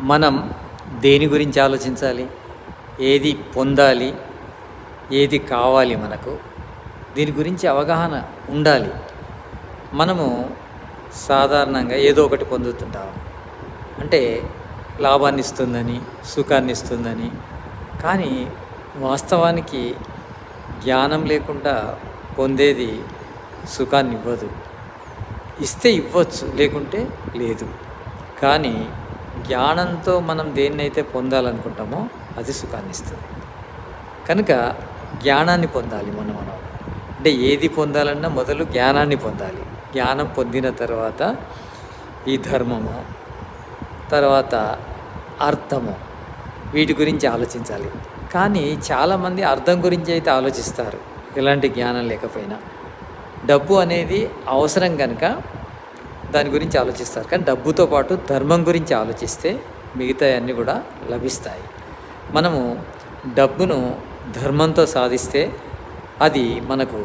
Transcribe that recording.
మనం దేని గురించి ఆలోచించాలి? ఏది పొందాలి? ఏది కావాలి మనకు? దీని గురించి అవగాహన ఉండాలి. మనము సాధారణంగా ఏదో ఒకటి పొందుతుంటాం. అంటే లాభాన్ని ఇస్తుందని సుఖాన్ని ఇస్తుందని. కానీ వాస్తవానికి జ్ఞానం లేకుండా పొందేది సుఖాన్ని ఇవ్వదు. ఇస్తే ఇవ్వచ్చు లేకుంటే లేదు. కానీ జ్ఞానంతో మనం దేన్నైతే పొందాలనుకుంటామో అది సుఖాన్ని ఇస్తుంది. కనుక జ్ఞానాన్ని పొందాలి మనం మనం. అంటే ఏది పొందాలన్నా మొదలు జ్ఞానాన్ని పొందాలి. జ్ఞానం పొందిన తర్వాత ఈ ధర్మము తర్వాత అర్థము వీటి గురించి ఆలోచించాలి. కానీ చాలామంది అర్థం గురించి అయితే ఆలోచిస్తారు. ఎలాంటి జ్ఞానం లేకపోయినా. డబ్బు అనేది అవసరం కనుక దాని గురించి ఆలోచిస్తారు. కానీ డబ్బుతో పాటు ధర్మం గురించి ఆలోచిస్తే మిగతా అన్నీ కూడా లభిస్తాయి. మనము డబ్బును ధర్మంతో సాధిస్తే అది మనకు